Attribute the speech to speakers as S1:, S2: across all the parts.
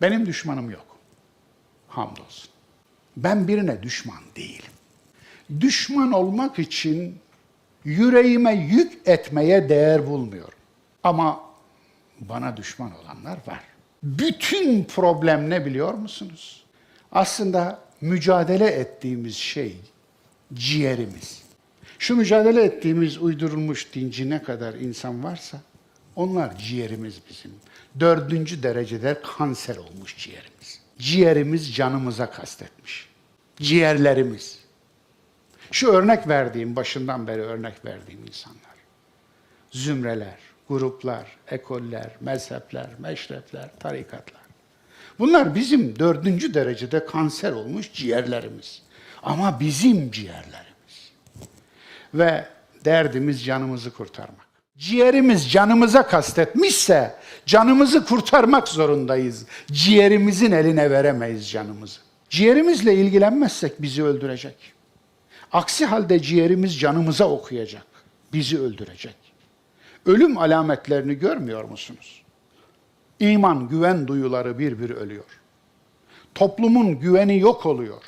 S1: Benim düşmanım yok. Hamdolsun. Ben birine düşman değilim. Düşman olmak için yüreğime yük etmeye değer bulmuyorum. Ama bana düşman olanlar var. Bütün problem ne biliyor musunuz? Aslında mücadele ettiğimiz şey ciğerimiz. Şu mücadele ettiğimiz uydurulmuş dinci ne kadar insan varsa onlar ciğerimiz bizim. Dördüncü derecede kanser olmuş ciğerimiz. Ciğerimiz canımıza kastetmiş. Ciğerlerimiz. Şu örnek verdiğim, başından beri örnek verdiğim insanlar. Zümreler, gruplar, ekoller, mezhepler, meşrepler, tarikatlar. Bunlar bizim dördüncü derecede kanser olmuş ciğerlerimiz. Ama bizim ciğerlerimiz. Ve derdimiz canımızı kurtarmak. Ciğerimiz canımıza kastetmişse canımızı kurtarmak zorundayız. Ciğerimizin eline veremeyiz canımızı. Ciğerimizle ilgilenmezsek bizi öldürecek. Aksi halde ciğerimiz canımıza okuyacak. Bizi öldürecek. Ölüm alametlerini görmüyor musunuz? İman, güven duyuları bir bir ölüyor. Toplumun güveni yok oluyor.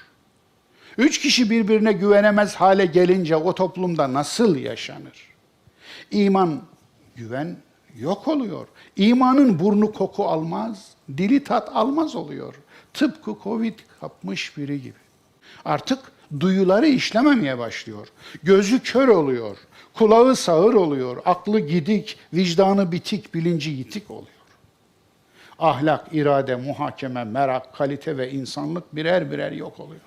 S1: Üç kişi birbirine güvenemez hale gelince o toplumda nasıl yaşanır? İman, güven yok oluyor. İmanın burnu koku almaz, dili tat almaz oluyor. Tıpkı Covid kapmış biri gibi. Artık duyuları işlememeye başlıyor. Gözü kör oluyor, kulağı sağır oluyor, aklı gidik, vicdanı bitik, bilinci yitik oluyor. Ahlak, irade, muhakeme, merak, kalite ve insanlık birer birer yok oluyor.